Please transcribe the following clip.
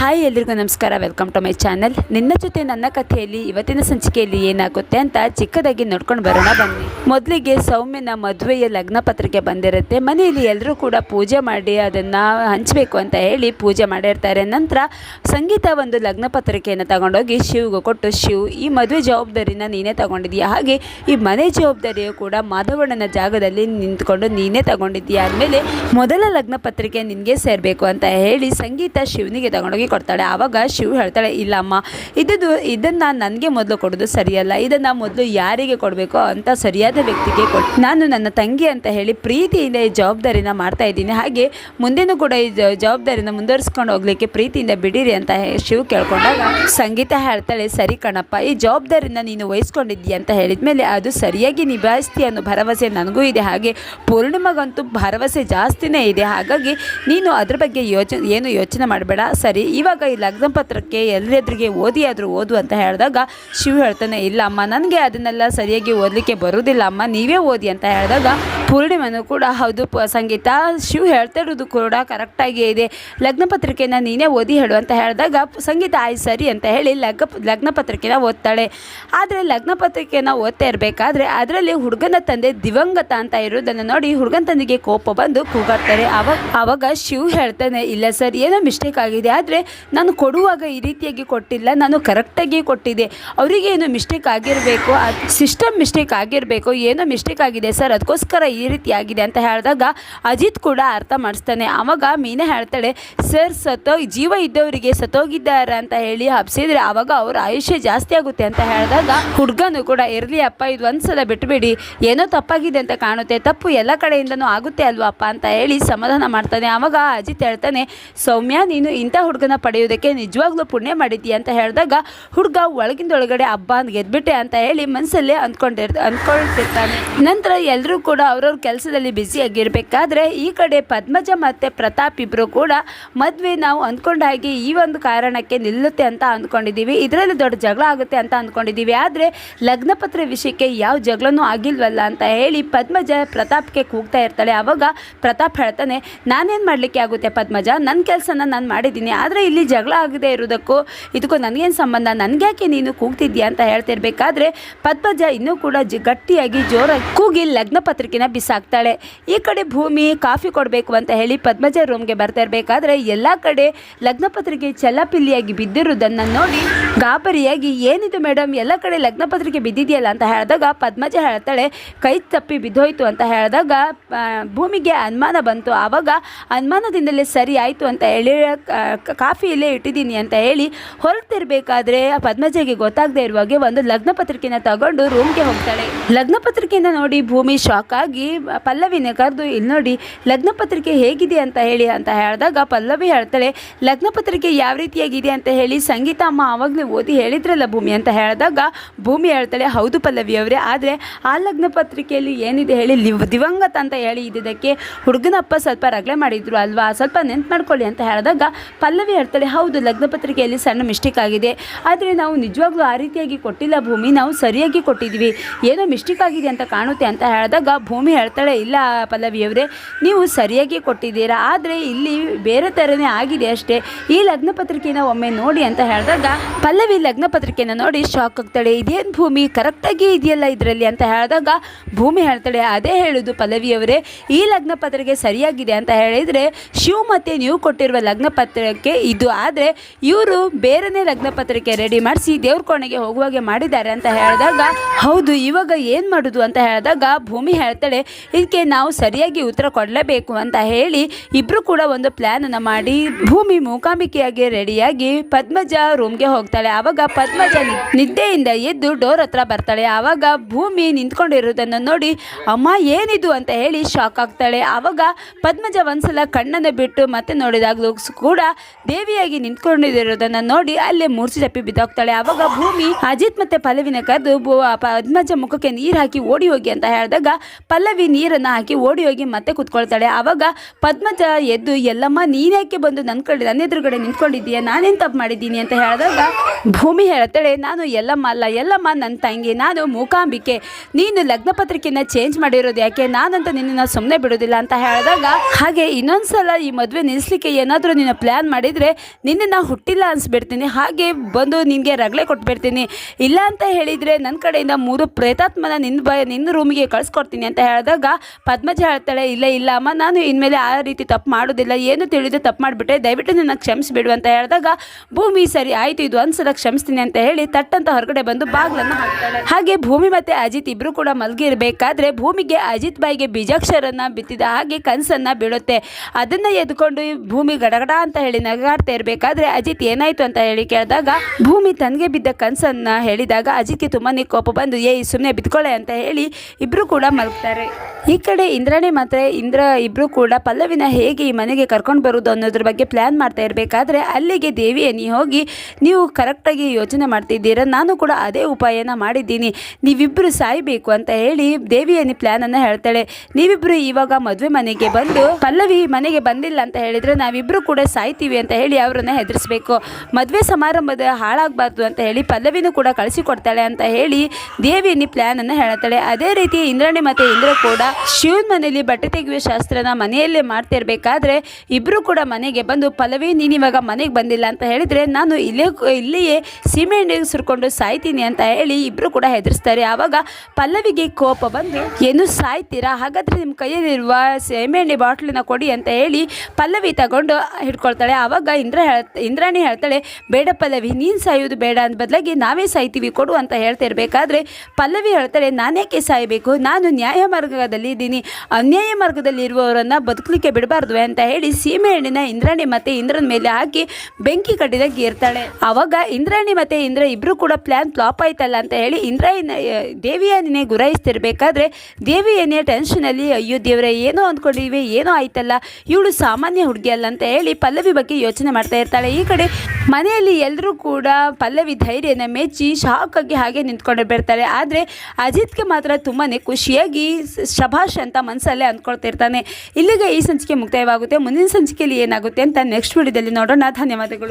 Hi ಎಲ್ರಿಗೂ ನಮಸ್ಕಾರ welcome to my channel ನಿನ್ನ ಜೊತೆ ನನ್ನ ಕಥೆಯಲ್ಲಿ, ಇವತ್ತಿನ ಸಂಚಿಕೆಯಲ್ಲಿ ಏನಾಗುತ್ತೆ ಅಂತ ಚಿಕ್ಕದಾಗಿ ನೋಡ್ಕೊಂಡು ಬರೋಣ ಬನ್ನಿ. ಮೊದಲಿಗೆ ಸೌಮ್ಯನ ಮದುವೆಯ ಲಗ್ನ ಪತ್ರಿಕೆ ಬಂದಿರುತ್ತೆ. ಮನೆಯಲ್ಲಿ ಎಲ್ಲರೂ ಕೂಡ ಪೂಜೆ ಮಾಡಿ ಅದನ್ನು ಹಂಚಬೇಕು ಅಂತ ಹೇಳಿ ಪೂಜೆ ಮಾಡಿರ್ತಾರೆ ನಂತರ ಸಂಗೀತ ಒಂದು ಲಗ್ನ ಪತ್ರಿಕೆಯನ್ನು ತಗೊಂಡೋಗಿ ಶಿವ್ಗೆ ಕೊಟ್ಟು, ಶಿವ್, ಈ ಮದುವೆ ಜವಾಬ್ದಾರಿನ ನೀನೇ ತಗೊಂಡಿದ್ದೀಯಾ ಹಾಗೆ ಈ ಮನೆ ಜವಾಬ್ದಾರಿಯು ಕೂಡ ಮಾಧವಣ್ಣನ ಜಾಗದಲ್ಲಿ ನಿಂತ್ಕೊಂಡು ನೀನೇ ತಗೊಂಡಿದ್ದೀಯಾ ಆದಮೇಲೆ ಮೊದಲ ಲಗ್ನ ಪತ್ರಿಕೆ ನಿನಗೆ ಸೇರಬೇಕು ಅಂತ ಹೇಳಿ ಸಂಗೀತ ಶಿವನಿಗೆ ತಗೊಂಡೋಗಿ ಕೊಡ್ತಾಳೆ. ಆವಾಗ ಶಿವ ಹೇಳ್ತಾಳೆ, ಇಲ್ಲಮ್ಮ ಇದ್ದು ಇದನ್ನು ನನಗೆ ಮೊದಲು ಕೊಡೋದು ಸರಿಯಲ್ಲ. ಇದನ್ನು ಮೊದಲು ಯಾರಿಗೆ ಕೊಡಬೇಕು ಅಂತ ಸರಿಯಾದ ವ್ಯಕ್ತಿಗೆ ಕೊಟ್ಟು ನಾನು ನನ್ನ ತಂಗಿ ಅಂತ ಹೇಳಿ ಪ್ರೀತಿಯಿಂದ ಈ ಜವಾಬ್ದಾರಿನ ಮಾಡ್ತಾ ಇದ್ದೀನಿ. ಹಾಗೆ ಮುಂದೆನೂ ಕೂಡ ಈ ಜವಾಬ್ದಾರಿನ ಮುಂದುವರಿಸ್ಕೊಂಡು ಹೋಗ್ಲಿಕ್ಕೆ ಪ್ರೀತಿಯಿಂದ ಬಿಡಿರಿ ಅಂತ ಶಿವ ಶಿವ್ ಕೇಳ್ಕೊಂಡಾಗ ಸಂಗೀತ ಹೇಳ್ತಾಳೆ, ಸರಿ ಕಣಪ್ಪ, ಈ ಜವಾಬ್ದಾರಿನ ನೀನು ವಹಿಸ್ಕೊಂಡಿದ್ದೀಯ ಅಂತ ಹೇಳಿದ ಮೇಲೆ ಅದು ಸರಿಯಾಗಿ ನಿಭಾಯಿಸ್ತೀಯ ಅನ್ನೋ ಭರವಸೆ ನನಗೂ ಇದೆ. ಹಾಗೆ ಪೂರ್ಣಿಮಗಂತೂ ಭರವಸೆ ಜಾಸ್ತಿನೇ ಇದೆ. ಹಾಗಾಗಿ ನೀನು ಅದ್ರ ಬಗ್ಗೆ ಯೋಚನೆ ಏನು ಯೋಚನೆ ಮಾಡಬೇಡ. ಸರಿ ಇವಾಗ ಈ ಲಗ್ನ ಪತ್ರಕ್ಕೆ ಎಲ್ಲರೆದ್ರಿಗೆ ಓದಿ ಆದರೂ ಓದು ಅಂತ ಹೇಳಿದಾಗ ಶಿವ ಹೇಳ್ತಾನೆ, ಇಲ್ಲ ಅಮ್ಮ, ನನಗೆ ಅದನ್ನೆಲ್ಲ ಸರಿಯಾಗಿ ಓದಲಿಕ್ಕೆ ಬರೋದಿಲ್ಲ ಅಮ್ಮ, ನೀವೇ ಓದಿ ಅಂತ ಹೇಳಿದಾಗ ಪೂರ್ಣಿಮನು ಕೂಡ ಹೌದು ಸಂಗೀತ, ಶಿವ್ ಹೇಳ್ತಾ ಇರೋದು ಕೂಡ ಕರೆಕ್ಟಾಗಿ ಇದೆ. ಲಗ್ನ ಪತ್ರಿಕೆನ ನೀನೇ ಓದಿ ಹೇಳು ಅಂತ ಹೇಳಿದಾಗ ಸಂಗೀತ ಆಯ್ತು ಸರಿ ಅಂತ ಹೇಳಿ ಲಗ್ನ ಲಗ್ನ ಪತ್ರಿಕೆನ ಓದ್ತಾಳೆ. ಆದರೆ ಲಗ್ನ ಪತ್ರಿಕೆನ ಓದ್ತಾ ಇರಬೇಕಾದ್ರೆ ಅದರಲ್ಲಿ ಹುಡುಗನ ತಂದೆ ದಿವಂಗತ ಅಂತ ಇರೋದನ್ನು ನೋಡಿ ಹುಡುಗನ ತಂದೆಗೆ ಕೋಪ ಬಂದು ಕೂಗಾಡ್ತಾರೆ. ಅವಾಗ ಆವಾಗ ಶಿವ್ ಹೇಳ್ತಾನೆ, ಇಲ್ಲ ಸರ್, ಏನೋ ಮಿಸ್ಟೇಕ್ ಆಗಿದೆ, ಆದರೆ ನಾನು ಕೊಡುವಾಗ ಈ ರೀತಿಯಾಗಿ ಕೊಟ್ಟಿಲ್ಲ, ನಾನು ಕರೆಕ್ಟಾಗಿ ಕೊಟ್ಟಿದ್ದೆ ಅವರಿಗೆ ಏನೋ ಮಿಸ್ಟೇಕ್ ಆಗಿರಬೇಕು ಸಿಸ್ಟಮ್ ಮಿಸ್ಟೇಕ್ ಆಗಿರಬೇಕು, ಏನೋ ಮಿಸ್ಟೇಕ್ ಆಗಿದೆ, ಸರ್ ಅದಕ್ಕೋಸ್ಕರ ಈ ರೀತಿ ಆಗಿದೆ ಅಂತ ಹೇಳಿದಾಗ ಅಜಿತ್ ಕೂಡ ಅರ್ಥ ಮಾಡಿಸ್ತಾನೆ. ಆವಾಗ ಮೀನ ಹೇಳ್ತಾಳೆ, ಸರ್ ಸತ್ತೋ, ಜೀವ ಇದ್ದವರಿಗೆ ಸತ್ತೋಗಿದ್ದಾರೆ ಅಂತ ಹೇಳಿ ಹಬ್ಸಿದ್ರೆ ಆವಾಗ ಅವ್ರ ಆಯುಷ್ಯ ಜಾಸ್ತಿ ಆಗುತ್ತೆ ಅಂತ ಹೇಳಿದಾಗ ಹುಡ್ಗನು ಕೂಡ, ಇರಲಿ ಅಪ್ಪ, ಇದು ಒಂದ್ಸಲ ಬಿಟ್ಬಿಡಿ, ಏನೋ ತಪ್ಪಾಗಿದೆ ಅಂತ ಕಾಣುತ್ತೆ, ತಪ್ಪು ಎಲ್ಲ ಕಡೆಯಿಂದನೂ ಆಗುತ್ತೆ ಅಲ್ವಾ ಅಪ್ಪ ಅಂತ ಹೇಳಿ ಸಮಾಧಾನ ಮಾಡ್ತಾನೆ. ಆವಾಗ ಅಜಿತ್ ಹೇಳ್ತಾನೆ, ಸೌಮ್ಯ, ನೀನು ಇಂಥ ಹುಡುಗನ ಪಡೆಯೋದಕ್ಕೆ ನಿಜವಾಗ್ಲೂ ಪುಣ್ಯ ಮಾಡಿದ್ದೀಯ ಅಂತ ಹೇಳಿದಾಗ, ಹುಡುಗ ಒಳಗಿಂದೊಳಗಡೆ ಹಬ್ಬ ಗೆದ್ಬಿಟ್ಟೆ ಅಂತ ಹೇಳಿ ಮನಸ್ಸಲ್ಲೇ ಅಂದ್ಕೊಂಡಿರ್, ಅಂದ್ಕೊಳ್ತಿರ್ತಾನೆ. ನಂತರ ಎಲ್ಲರೂ ಕೂಡ ಅವ್ರವ್ರ ಕೆಲಸದಲ್ಲಿ ಬ್ಯುಸಿಯಾಗಿರಬೇಕಾದ್ರೆ ಈ ಕಡೆ ಪದ್ಮಜ ಮತ್ತು ಪ್ರತಾಪ್ ಇಬ್ಬರು ಕೂಡ ಮದುವೆ ನಾವು ಅಂದ್ಕೊಂಡ ಹಾಗೆ ಈ ಒಂದು ಕಾರಣಕ್ಕೆ ನಿಲ್ಲುತ್ತೆ ಅಂತ ಅಂದ್ಕೊಂಡಿದ್ದೀವಿ. ಇದರಲ್ಲಿ ದೊಡ್ಡ ಜಗಳ ಆಗುತ್ತೆ ಅಂತ ಅಂದ್ಕೊಂಡಿದ್ದೀವಿ. ಆದರೆ ಲಗ್ನ ಪತ್ರ ವಿಷಯಕ್ಕೆ ಯಾವ ಜಗಳನೂ ಆಗಿಲ್ವಲ್ಲ ಅಂತ ಹೇಳಿ ಪದ್ಮಜ ಪ್ರತಾಪ್ಗೆ ಕೂಗ್ತಾ ಇರ್ತಾಳೆ. ಅವಾಗ ಪ್ರತಾಪ್ ಹೇಳ್ತಾನೆ, ನಾನೇನು ಮಾಡಲಿಕ್ಕೆ ಆಗುತ್ತೆ ಪದ್ಮಜ? ನನ್ನ ಕೆಲಸನ ನಾನು ಮಾಡಿದ್ದೀನಿ. ಆದರೆ ಇಲ್ಲಿ ಜಗಳ ಆಗದೆ ಇರೋದಕ್ಕೂ ಇದಕ್ಕೂ ನನಗೇನು ಸಂಬಂಧ? ನನಗ್ಯಾಕೆ ನೀನು ಕೂಗ್ತಿದ್ಯಾ ಅಂತ ಹೇಳ್ತಿರ್ಬೇಕಾದ್ರೆ ಪದ್ಮಜ ಇನ್ನೂ ಕೂಡ ಜ ಗಟ್ಟಿಯಾಗಿ ಜೋರಾಗಿ ಕೂಗಿ ಲಗ್ನ ಪತ್ರಿಕೆನ ಬಿಸಾಕ್ತಾಳೆ. ಈ ಕಡೆ ಭೂಮಿ ಕಾಫಿ ಕೊಡಬೇಕು ಅಂತ ಹೇಳಿ ಪದ್ಮಜ ರೂಮ್ಗೆ ಬರ್ತಾ ಇರಬೇಕಾದ್ರೆ ಎಲ್ಲ ಕಡೆ ಲಗ್ನ ಪತ್ರಿಕೆ ಚಲ್ಲಪಿಲ್ಲಿಯಾಗಿ ಬಿದ್ದಿರೋದನ್ನು ನೋಡಿ ಗಾಬರಿಯಾಗಿ ಏನಿದು ಮೇಡಮ್ ಎಲ್ಲ ಕಡೆ ಲಗ್ನ ಪತ್ರಿಕೆ ಬಿದ್ದಿದೆಯಲ್ಲ ಅಂತ ಹೇಳಿದಾಗ ಪದ್ಮಜ ಹೇಳ್ತಾಳೆ ಕೈ ತಪ್ಪಿ ಬಿದ್ದೋಯ್ತು ಅಂತ ಹೇಳಿದಾಗ ಭೂಮಿಗೆ ಅನುಮಾನ ಬಂತು. ಆವಾಗ ಅನುಮಾನದಿಂದಲೇ ಸರಿ ಆಯಿತು ಅಂತ ಹೇಳಿ ಆ, ಕ- ಕಾಫಿ ಇಲ್ಲೇ ಇಟ್ಟಿದ್ದೀನಿ ಅಂತ ಹೇಳಿ ಹೊರಡ್ತಿರ್ಬೇಕಾದ್ರೆ ಪದ್ಮಜೆಗೆ ಗೊತ್ತಾಗದೇ ಇರುವಾಗೆ ಒಂದು ಲಗ್ನ ಪತ್ರಿಕೆನ ತಗೊಂಡು ರೂಮ್ಗೆ ಹೋಗ್ತಾಳೆ. ಲಗ್ನ ಪತ್ರಿಕೆನ ನೋಡಿ ಭೂಮಿ ಶಾಕ್ ಆಗಿ, ಪಲ್ಲವಿನ ಕರೆದು ಇಲ್ಲಿ ನೋಡಿ, ಲಗ್ನ ಪತ್ರಿಕೆ ಹೇಗಿದೆ ಅಂತ ಹೇಳಿ ಅಂತ ಹೇಳಿದಾಗ ಪಲ್ಲವಿ ಹೇಳ್ತಾಳೆ, ಲಗ್ನ ಪತ್ರಿಕೆ ಯಾವ ರೀತಿಯಾಗಿದೆ ಅಂತ ಹೇಳಿ ಸಂಗೀತ ಅಮ್ಮ ಆವಾಗಲೇ ಓದಿ ಹೇಳಿದ್ರಲ್ಲ ಭೂಮಿ ಅಂತ ಹೇಳಿದಾಗ ಭೂಮಿ ಹೇಳ್ತಾಳೆ, ಹೌದು ಪಲ್ಲವಿ ಅವರೇ, ಆದರೆ ಆ ಲಗ್ನ ಪತ್ರಿಕೆಯಲ್ಲಿ ಏನಿದೆ ಹೇಳಿ ದಿವಂಗತ ಅಂತ ಹೇಳಿ ಇದಕ್ಕೆ ಹುಡುಗನಪ್ಪ ಸ್ವಲ್ಪ ರಗಳೆ ಮಾಡಿದ್ರು ಅಲ್ವಾ, ಸ್ವಲ್ಪ ನೆನ್ಪು ಮಾಡ್ಕೊಳ್ಳಿ ಅಂತ ಹೇಳಿದಾಗ ಪಲ್ಲವಿ ಹೇಳ್ತಾಳೆ ಹೌದು, ಲಗ್ನ ಪತ್ರಿಕೆಯಲ್ಲಿ ಸಣ್ಣ ಮಿಸ್ಟೇಕ್ ಆಗಿದೆ. ಆದರೆ ನಾವು ನಿಜವಾಗ್ಲೂ ಆ ರೀತಿಯಾಗಿ ಕೊಟ್ಟಿಲ್ಲ ಭೂಮಿ, ನಾವು ಸರಿಯಾಗಿ ಕೊಟ್ಟಿದ್ವಿ. ಏನೋ ಮಿಸ್ಟೇಕ್ ಆಗಿದೆ ಅಂತ ಕಾಣುತ್ತೆ ಅಂತ ಹೇಳಿದಾಗ ಭೂಮಿ ಹೇಳ್ತಾಳೆ, ಇಲ್ಲ ಪಲ್ಲವಿಯವರೇ, ನೀವು ಸರಿಯಾಗಿ ಕೊಟ್ಟಿದ್ದೀರಾ. ಆದರೆ ಇಲ್ಲಿ ಬೇರೆ ಥರನೇ ಆಗಿದೆ ಅಷ್ಟೇ. ಈ ಲಗ್ನ ಒಮ್ಮೆ ನೋಡಿ ಅಂತ ಹೇಳಿದಾಗ, ಪಲ್ಲವಿ ಲಗ್ನ ನೋಡಿ ಶಾಕ್ ಆಗ್ತಾಳೆ. ಇದೇನು ಭೂಮಿ? ಕರೆಕ್ಟಾಗಿ ಇದೆಯಲ್ಲ ಇದರಲ್ಲಿ ಅಂತ ಹೇಳಿದಾಗ, ಭೂಮಿ ಹೇಳ್ತಾಳೆ, ಅದೇ ಹೇಳೋದು ಪಲ್ಲವಿಯವರೇ, ಈ ಲಗ್ನ ಪತ್ರಿಕೆ ಸರಿಯಾಗಿದೆ ಅಂತ ಹೇಳಿದರೆ, ಶಿವ ಮತ್ತು ನೀವು ಕೊಟ್ಟಿರುವ ಲಗ್ನ ಇದು ಆದರೆ ಇವರು ಬೇರೆನೇ ಲಗ್ನ ಪತ್ರಿಕೆ ರೆಡಿ ಮಾಡಿಸಿ ದೇವ್ರ ಕೋಣೆಗೆ ಹೋಗುವಾಗೆ ಮಾಡಿದ್ದಾರೆ ಅಂತ ಹೇಳಿದಾಗ, ಹೌದು, ಇವಾಗ ಏನು ಮಾಡೋದು ಅಂತ ಹೇಳಿದಾಗ, ಭೂಮಿ ಹೇಳ್ತಾಳೆ, ಇದಕ್ಕೆ ನಾವು ಸರಿಯಾಗಿ ಉತ್ತರ ಕೊಡಲೇಬೇಕು ಅಂತ ಹೇಳಿ ಇಬ್ಬರು ಕೂಡ ಒಂದು ಪ್ಲ್ಯಾನನ್ನು ಮಾಡಿ, ಭೂಮಿ ಮೂಕಾಂಬಿಕೆಯಾಗಿ ರೆಡಿಯಾಗಿ ಪದ್ಮಜ ರೂಮ್ಗೆ ಹೋಗ್ತಾಳೆ. ಆವಾಗ ಪದ್ಮಜ ನಿದ್ದೆಯಿಂದ ಎದ್ದು ಡೋರ್ ಹತ್ರ ಬರ್ತಾಳೆ. ಆವಾಗ ಭೂಮಿ ನಿಂತ್ಕೊಂಡಿರೋದನ್ನು ನೋಡಿ, ಅಮ್ಮ, ಏನಿದು? ಅಂತ ಹೇಳಿ ಶಾಕ್ ಆಗ್ತಾಳೆ. ಆವಾಗ ಪದ್ಮಜ ಒಂದ್ಸಲ ಕಣ್ಣನ್ನು ಬಿಟ್ಟು ಮತ್ತೆ ನೋಡಿದಾಗಲೂ ಕೂಡ ದೇವಿಯಾಗಿ ನಿಂತ್ಕೊಂಡಿರೋದನ್ನ ನೋಡಿ ಅಲ್ಲೇ ಮೂರ್ಛೆ ತಪ್ಪಿ ಬಿದ್ದೋಗ್ತಾಳೆ. ಆವಾಗ ಭೂಮಿ ಅಜಿತ್ ಮತ್ತೆ ಪಲ್ಲವಿನ ಕರೆದು ಪದ್ಮಜ ಮುಖಕ್ಕೆ ನೀರು ಹಾಕಿ ಓಡಿ ಹೋಗಿ ಅಂತ ಹೇಳಿದಾಗ ಪಲ್ಲವಿ ನೀರನ್ನು ಹಾಕಿ ಓಡಿ ಹೋಗಿ ಮತ್ತೆ ಕುತ್ಕೊಳ್ತಾಳೆ. ಆವಾಗ ಪದ್ಮಜ ಎದ್ದು, ಎಲ್ಲಮ್ಮ ನೀನ್ಯಾಕೆ ಬಂದು ನನ್ನ ಕಡೆ ನನ್ನ ಎದುರುಗಡೆ ನಿಂತ್ಕೊಂಡಿದ್ದೀಯ? ನಾನೇನು ತಪ್ಪು ಮಾಡಿದ್ದೀನಿ? ಅಂತ ಹೇಳಿದಾಗ ಭೂಮಿ ಹೇಳ್ತಾಳೆ ನಾನು ಎಲ್ಲಮ್ಮ ಅಲ್ಲ. ಎಲ್ಲಮ್ಮ ನನ್ನ ತಂಗಿ. ನಾನು ಮೂಕಾಂಬಿಕೆ. ನೀನು ಲಗ್ನ ಪತ್ರಿಕೆನ ಚೇಂಜ್ ಮಾಡಿರೋದು ಯಾಕೆ? ನಾನಂತ ನಿನ್ನನ್ನು ಸುಮ್ಮನೆ ಬಿಡೋದಿಲ್ಲ. ಅಂತ ಹೇಳಿದಾಗ, ಹಾಗೆ ಇನ್ನೊಂದ್ಸಲ ಈ ಮದುವೆ ನಿಲ್ಲಿಸ್ಲಿಕ್ಕೆ ಏನಾದರೂ ನೀನು ಪ್ಲ್ಯಾನ್ ಮಾಡಿದರೆ ಹೇಳಿದರೆ ನಿನ್ನನ್ನು ಹುಟ್ಟಿಲ್ಲ ಅನ್ಸ್ಬಿಡ್ತೀನಿ. ಹಾಗೆ ಬಂದು ನಿನಗೆ ರಗಳೆ ಕೊಟ್ಬಿಡ್ತೀನಿ. ಇಲ್ಲ ಅಂತ ಹೇಳಿದರೆ ನನ್ನ ಕಡೆಯಿಂದ ಮೂರು ಪ್ರೇತಾತ್ಮನ ನಿನ್ನ ಬ ನಿನ್ನ ರೂಮಿಗೆ ಕಳಿಸ್ಕೊಡ್ತೀನಿ ಅಂತ ಹೇಳಿದಾಗ ಪದ್ಮಜ ಹೇಳ್ತಾಳೆ, ಇಲ್ಲ ಇಲ್ಲ, ಅಮ್ಮ, ನಾನು ಇನ್ಮೇಲೆ ಆ ರೀತಿ ತಪ್ಪು ಮಾಡೋದಿಲ್ಲ. ಏನು ತಿಳಿದು ತಪ್ಪು ಮಾಡಿಬಿಟ್ಟೆ ದಯವಿಟ್ಟು ನನ್ನ ಕ್ಷಮಿಸಿಬಿಡು ಅಂತ ಹೇಳಿದಾಗ ಭೂಮಿ ಸರಿ ಆಯಿತು, ಇದು ಅನ್ಸಲ ಕ್ಷಮಿಸ್ತೀನಿ ಅಂತ ಹೇಳಿ ತಟ್ಟಂತ ಹೊರಗಡೆ ಬಂದು ಬಾಗ್ಲನ್ನು ಹಾಕ್ತಾಳೆ. ಹಾಗೆ ಭೂಮಿ ಮತ್ತು ಅಜಿತ್ ಇಬ್ಬರು ಕೂಡ ಮಲಗಿರಬೇಕಾದ್ರೆ ಭೂಮಿಗೆ ಅಜಿತ್ ಬಾಯಿಗೆ ಬೀಜಾಕ್ಷರನ್ನ ಬಿತ್ತಿದ ಹಾಗೆ ಕನಸನ್ನು ಬೀಳುತ್ತೆ. ಅದನ್ನು ಎದ್ಕೊಂಡು ಭೂಮಿ ಗಡಗಡ ಅಂತ ಹೇಳಿ ನಗಾಡ್ತಾ ಇರಬೇಕಾದ್ರೆ ಅಜಿತ್ ಏನಾಯ್ತು ಅಂತ ಹೇಳಿ ಕೇಳಿದಾಗ, ಭೂಮಿ ತನಗೆ ಬಿದ್ದ ಕನಸನ್ನ ಹೇಳಿದಾಗ ಅಜಿತ್ಗೆ ತುಂಬಾನೇ ಕೋಪ ಬಂದು, ಏ ಸುಮ್ಮನೆ ಬಿದ್ಕೊಳ್ಳೆ ಅಂತ ಹೇಳಿ ಇಬ್ರು ಕೂಡ ಮಲಗ್ತಾರೆ. ಈ ಕಡೆ ಇಂದ್ರಾಣಿ ಮಾತ್ರ, ಇಂದ್ರ ಇಬ್ರು ಕೂಡ ಪಲ್ಲವಿನ ಹೇಗೆ ಈ ಮನೆಗೆ ಕರ್ಕೊಂಡು ಬರುವುದು ಅನ್ನೋದ್ರ ಬಗ್ಗೆ ಪ್ಲಾನ್ ಮಾಡ್ತಾ ಇರಬೇಕಾದ್ರೆ, ಅಲ್ಲಿಗೆ ದೇವಿಯನಿ ಹೋಗಿ, ನೀವು ಕರೆಕ್ಟಾಗಿ ಯೋಚನೆ ಮಾಡ್ತಿದ್ದೀರಾ? ನಾನು ಕೂಡ ಅದೇ ಉಪಾಯನ ಮಾಡಿದ್ದೀನಿ. ನೀವಿಬ್ಬರು ಸಾಯ್ಬೇಕು ಅಂತ ಹೇಳಿ ದೇವಿಯನಿ ಪ್ಲಾನ್ ಅನ್ನ ಹೇಳ್ತಾಳೆ. ನೀವಿಬ್ಬರು ಇವಾಗ ಮದುವೆ ಮನೆಗೆ ಬಂದು, ಪಲ್ಲವಿ ಮನೆಗೆ ಬಂದಿಲ್ಲ ಅಂತ ಹೇಳಿದ್ರೆ ನಾವಿಬ್ರು ಕೂಡ ಸಾಯ್ತೀವಿ ಅಂತ ಹೇಳಿ ಅವರನ್ನ ಹೆದರಿಸಬೇಕು. ಮದುವೆ ಸಮಾರಂಭದ ಹಾಳಾಗಬಾರ್ದು ಅಂತ ಹೇಳಿ ಪಲ್ಲವಿನೂ ಕೂಡ ಕಳಿಸಿಕೊಡ್ತಾಳೆ ಅಂತ ಹೇಳಿ ದೇವಿಯನ್ನು ಪ್ಲ್ಯಾನನ್ನು ಹೇಳ್ತಾಳೆ ಅದೇ ರೀತಿ ಇಂದ್ರಾಣಿ ಮತ್ತೆ ಇಂದ್ರ ಕೂಡ ಶಿವನ ಮನೆಯಲ್ಲಿ ಬಟ್ಟೆ ತೆಗೆಯುವ ಶಾಸ್ತ್ರನ ಮನೆಯಲ್ಲೇ ಮಾಡ್ತಿರ್ಬೇಕಾದ್ರೆ ಇಬ್ಬರು ಕೂಡ ಮನೆಗೆ ಬಂದು, ಪಲ್ಲವಿ, ನೀನು ಇವಾಗ ಮನೆಗೆ ಬಂದಿಲ್ಲ ಅಂತ ಹೇಳಿದರೆ ನಾನು ಇಲ್ಲೇ ಇಲ್ಲಿಯೇ ಸೀಮೆ ಎಣ್ಣೆಗೆ ಸುರ್ಕೊಂಡು ಸಾಯ್ತೀನಿ ಅಂತ ಹೇಳಿ ಇಬ್ಬರು ಕೂಡ ಹೆದರಿಸ್ತಾರೆ. ಆವಾಗ ಪಲ್ಲವಿಗೆ ಕೋಪ ಬಂದು, ಏನು ಸಾಯ್ತೀರಾ? ಹಾಗಾದರೆ ನಿಮ್ಮ ಕೈಯಲ್ಲಿರುವ ಸೀಮೆ ಬಾಟ್ಲನ್ನ ಬಾಟ್ಲಿನ ಕೊಡಿ ಅಂತ ಹೇಳಿ ಪಲ್ಲವಿ ತಗೊಂಡು ಹಿಡ್ಕೊಳ್ತಾಳೆ. ಆವಾಗ ಇಂದ್ರ ಹೇಳ್, ಇಂದ್ರಾಣಿ ಹೇಳ್ತಾಳೆ, ಬೇಡ ಪಲ್ಲವಿ, ನೀನು ಸಾಯೋದು ಬೇಡ ಅಂದ ಬದಲಾಗಿ ನಾವೇ ಸಾಯ್ತೀವಿ, ಕೊಡು ಅಂತ ಹೇಳ್ತಾ ಇರಬೇಕಾದ್ರೆ ಪಲ್ಲವಿ ಹೇಳ್ತಾಳೆ ನಾನೇಕೆ ಸಾಯಬೇಕು? ನಾನು ನ್ಯಾಯ ಮಾರ್ಗದಲ್ಲಿ ಇದ್ದೀನಿ. ಅನ್ಯಾಯ ಮಾರ್ಗದಲ್ಲಿ ಇರುವವರನ್ನು ಬದುಕಲಿಕ್ಕೆ ಬಿಡಬಾರ್ದು ಅಂತ ಹೇಳಿ ಸೀಮೆ ಎಣ್ಣೆನ ಇಂದ್ರಾಣಿ ಮತ್ತೆ ಇಂದ್ರನ ಮೇಲೆ ಹಾಕಿ ಬೆಂಕಿ ಕಟ್ಟಿದಾಗ ಇರ್ತಾಳೆ ಆವಾಗ ಇಂದ್ರಾಣಿ ಮತ್ತೆ ಇಂದ್ರ ಇಬ್ರು ಕೂಡ ಪ್ಲಾನ್ ಫ್ಲಾಪ್ ಆಯ್ತಲ್ಲ ಅಂತ ಹೇಳಿ ಇಂದ್ರಾಯಿನ ದೇವಿಯನ್ನೇ ಗುರಾಯಿಸ್ತಿರ್ಬೇಕಾದ್ರೆ ದೇವಿಯನ್ನೇ ಟೆನ್ಷನಲ್ಲಿ ಅಯ್ಯೋ ದೇವರೇ, ಏನೋ ಅಂದ್ಕೊಂಡಿವಿ, ಏನೋ ಆಯ್ತಲ್ಲ, ಇವಳು ಸಾಮಾನ್ಯ ಹುಡುಗಿ ಅಲ್ಲ ಅಂತ ಹೇಳಿ ಪಲ್ಲವಿ ಬಗ್ಗೆ ಯೋಚನೆ ಮಾಡ್ತಾ ಇರ್ತಾಳೆ. ಈ ಕಡೆ ಮನೆಯಲ್ಲಿ ಎಲ್ಲರೂ ಕೂಡ ಪಲ್ಲವಿ ಧೈರ್ಯನ ಮೆಚ್ಚಿ ಶಾಕಾಗಿ ಹಾಗೆ ನಿಂತ್ಕೊಂಡು ಬಿಡ್ತಾಳೆ ಆದರೆ ಅಜಿತ್ಗೆ ಮಾತ್ರ ತುಂಬಾ ಖುಷಿಯಾಗಿ ಶಭಾಷ್ ಅಂತ ಮನಸ್ಸಲ್ಲೇ ಅಂದ್ಕೊಳ್ತಿರ್ತಾನೆ ಇಲ್ಲಿಗೆ ಈ ಸಂಚಿಕೆ ಮುಕ್ತಾಯವಾಗುತ್ತೆ. ಮುಂದಿನ ಸಂಚಿಕೆಯಲ್ಲಿ ಏನಾಗುತ್ತೆ ಅಂತ ನೆಕ್ಸ್ಟ್ ವಿಡಿಯೋದಲ್ಲಿ ನೋಡೋಣ. ಧನ್ಯವಾದಗಳು.